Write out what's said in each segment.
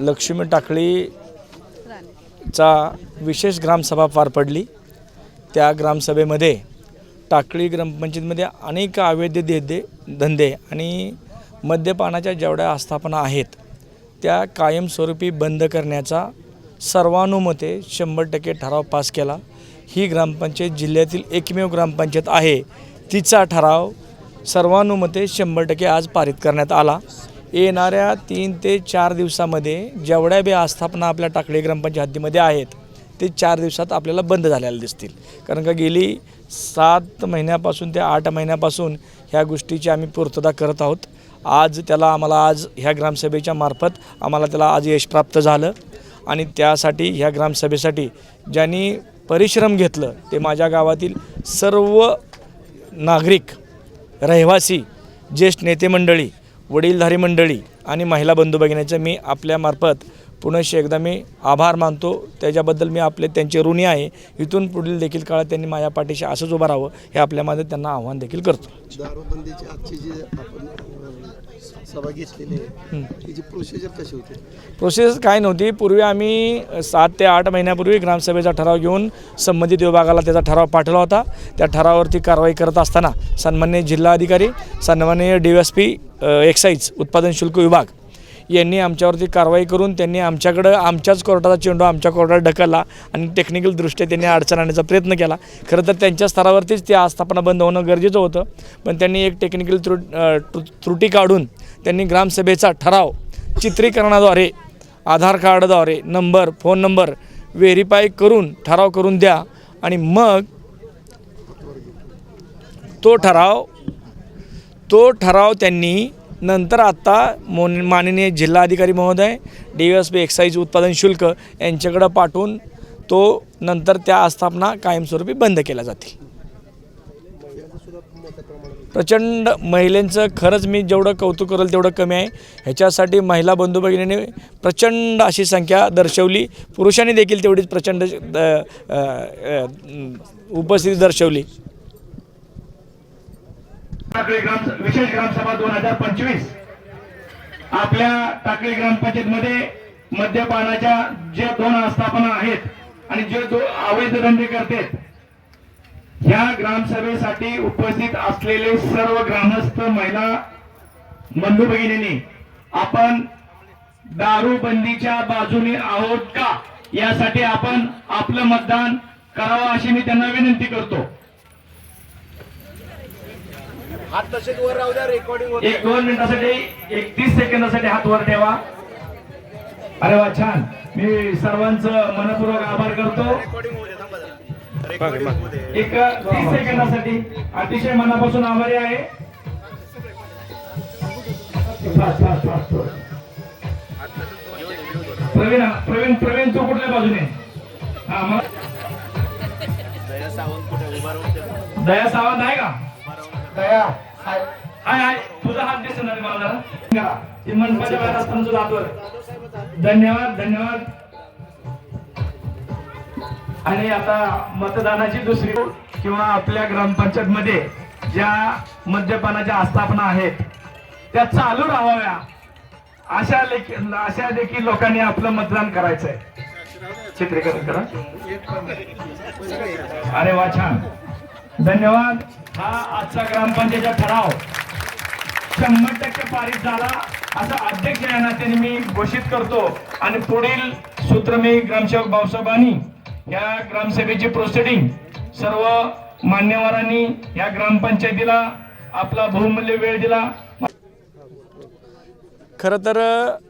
लक्ष्मी टाकळीचा विशेष ग्रामसभा पार पडली. त्या ग्रामसभेमध्ये टाकळी ग्रामपंचायतीमध्ये अनेक अवैध देदे धंदे आणि मद्यपानाच्या जेवढ्या आस्थापना आहेत त्या कायमस्वरूपी बंद करण्याचा सर्वानुमते शंभर टक्के ठराव पास केला. ही ग्रामपंचायत जिल्ह्यातील एकमेव ग्रामपंचायत आहे. तिचा ठराव सर्वानुमते शंभर टक्के आज पारित करण्यात आला. येणाऱ्या तीन ते चार दिवसामध्ये जेवढ्या बी आस्थापना आपल्या टाकळी ग्रामपंचायत हद्दीमध्ये आहेत ते चार दिवसात आपल्याला बंद झालेल्या दिसतील. कारण का गेली सात महिन्यापासून ते आठ महिन्यापासून ह्या गोष्टीची आम्ही पूर्तता करत आहोत. आज त्याला आम्हाला आज ह्या ग्रामसभेच्या मार्फत आम्हाला त्याला आज यश प्राप्त झालं आणि त्यासाठी ह्या ग्रामसभेसाठी ज्यांनी परिश्रम घेतलं ते माझ्या गावातील सर्व नागरिक रहिवासी ज्येष्ठ नेते मंडळी वडीलधारी मंडळी आणि महिला बंधू भगिनीचे मी आपल्यामार्फत पुनश्च एकदा मी आभार मानतो. त्याच्याबद्दल मी आपले त्यांचे ऋणी आहे. इथून पुढील देखील काळात त्यांनी माझ्या पाठीशी असंच उभं राहावं हे आपल्यामध्ये त्यांना आव्हान देखील करतो. दारूबंदीची आजची जी आपण सभा घेतलेली आहे. त्याची प्रोसिजर कशी होती? प्रोसेस काय नव्हती? पूर्वी आम्ही सात ते आठ महिन्यापूर्वी ग्रामसभेचा ठराव घेऊन संबंधित विभागाला त्याचा ठराव पाठवला होता. त्या ठरावावरती कारवाई करत असताना सन्मान्य जिल्हाधिकारी सन्माननीय डी एस पी एक्साईज उत्पादन शुल्क विभाग यांनी आमच्यावरती कारवाई करून त्यांनी आमच्याकडं आमच्याच कोर्टाचा चेंडू आमच्या कोर्टात ढकलला आणि टेक्निकलदृष्ट्या त्यांनी अडचण आणण्याचा प्रयत्न केला. खरं तर त्यांच्या स्तरावरतीच ती आस्थापना बंद होणं गरजेचं होतं. पण त्यांनी एक टेक्निकल त्रुट त्रुटी काढून त्यांनी ग्रामसभेचा ठराव चित्रीकरणाद्वारे आधार कार्डद्वारे नंबर फोन नंबर व्हेरीफाय करून ठराव करून द्या. आणि मग तो ठराव तो ठराव त्यांनी नंतर आत्ता मोन माननीय जिल्हाधिकारी महोदय डी एस पी एक्साईज उत्पादन शुल्क यांच्याकडं पाठवून तो नंतर त्या आस्थापना कायमस्वरूपी बंद केल्या जातील. प्रचंड महिलांचं खरंच मी जेवढं कौतुक करेल तेवढं कमी आहे. ह्याच्यासाठी महिला बंधू भगिनीने प्रचंड अशी संख्या दर्शवली. पुरुषांनी देखील तेवढीच प्रचंड उपस्थिती दर्शवली. टाकळी ग्राम विशेष ग्रामसभा दोन हजार पंचवीस. आपल्या टाकळी ग्रामपंचायतमध्ये मद्यपानाच्या ज्या दोन आस्थापना आहेत आणि जे दो अवैध धंदे करतात ह्या ग्रामसभेसाठी उपस्थित असलेले सर्व ग्रामस्थ महिला बंधू भगिनींनी आपण दारूबंदीच्या बाजूने आहोत का? यासाठी आपण आपलं मतदान करावं अशी मी त्यांना विनंती करतो. एक दोन मिनिटासाठी एक तीस सेकंदासाठी हात वर ठेवा. अरे वा छान. मी सर्वांचं मनपूर्वक आभार करतो. एक तीस सेकंदासाठी. अतिशय मनापासून आभारी आहे. प्रवीण प्रवीण प्रवीण तू कुठल्या बाजूने? हा मग दया सावंत आहे का? दया हाय. हाय हाय. तुझा हात दिसणार मला जरा. करा. ते मनपाच्या बाहेर असताना तुझा हात वर धन्यवाद धन्यवाद. आणि आता मतदानाची दुसरी किंवा आपल्या ग्रामपंचायत मध्ये ज्या मद्यपानाच्या आस्थापना आहेत त्या चालू राहाव्या. अशा लेख- अशा देखील लोकांनी आपलं मतदान करायचंय. चित्रीकरण करा. अरे वा छान. धन्यवाद. हा आजचा ग्रामपंचायतचा ठराव. शंभर टक्के पारित झाला. असं अध्यक्ष या नात्याने मी घोषित करतो. आणि पुढील सूत्र मी ग्रामसेवक भाऊसाहेबांनी या ग्रामसभेची प्रोसिडिंग सर्व मान्यवरांनी या ग्रामपंचायतीला आपला बहुमूल्य वेळ दिला. खरं तर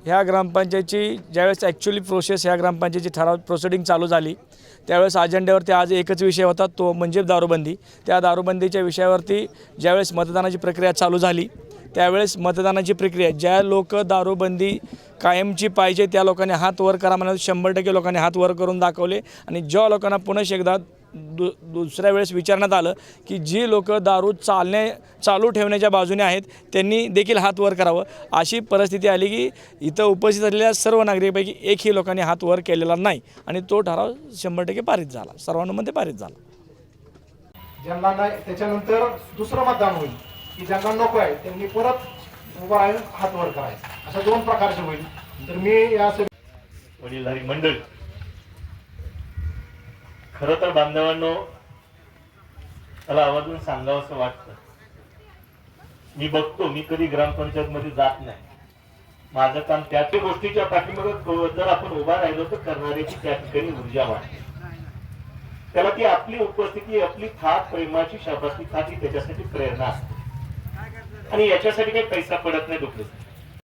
ह्या ग्रामपंचायतची ज्यावेळेस ॲक्च्युली प्रोसेस ह्या ग्रामपंचायतीची ठराव प्रोसिडिंग चालू झाली त्यावेळेस अजेंड्यावरती आज एकच विषय होता तो म्हणजे दारूबंदी. त्या दारूबंदीच्या विषयावरती ज्यावेळेस मतदानाची प्रक्रिया चालू झाली त्यावेळेस मतदानाची प्रक्रिया ज्या लोक दारूबंदी कायमची पाहिजे त्या लोकांनी हात वर करा म्हणून शंभर टक्के लोकांनी हात वर करून दाखवले. आणि ज्या लोकांना पुनश एकदा दु दुसऱ्या वेळेस विचारण्यात आलं की जी लोक दारू चालणे चालू ठेवण्याच्या बाजूने आहेत त्यांनी देखील हात वर करावं. अशी परिस्थिती आली की इथं उपस्थित असलेल्या सर्व नागरिकांपैकी एकही लोकांनी हात वर केलेला नाही. आणि तो ठराव शंभर टक्के पारित झाला. सर्वांमध्ये पारित झाला. ज्यांना नाही त्याच्यानंतर दुसरं मतदान होईल. की ज्यांना नको आहे त्यांनी परत उभं राहून हात वर करायचं. अशा दोन प्रकारचे होईल. तर मी या वडीलधारी मंडळी. खर तर बांधवांनो मला आवाजून सांगावं असं वाटतं. मी बघतो मी कधी ग्रामपंचायत मध्ये जात नाही. माझं काम त्या गोष्टीच्या पाठीमागे जर आपण उभा राहिलो तर करणाऱ्याची त्या ठिकाणी ऊर्जा वाढते. त्याला ती आपली उपस्थिती आपली थाप प्रेमाची शाबासकी थाप ही त्याच्यासाठी प्रेरणा असते. आणि याच्यासाठी काही पैसा पडत नाही दुखले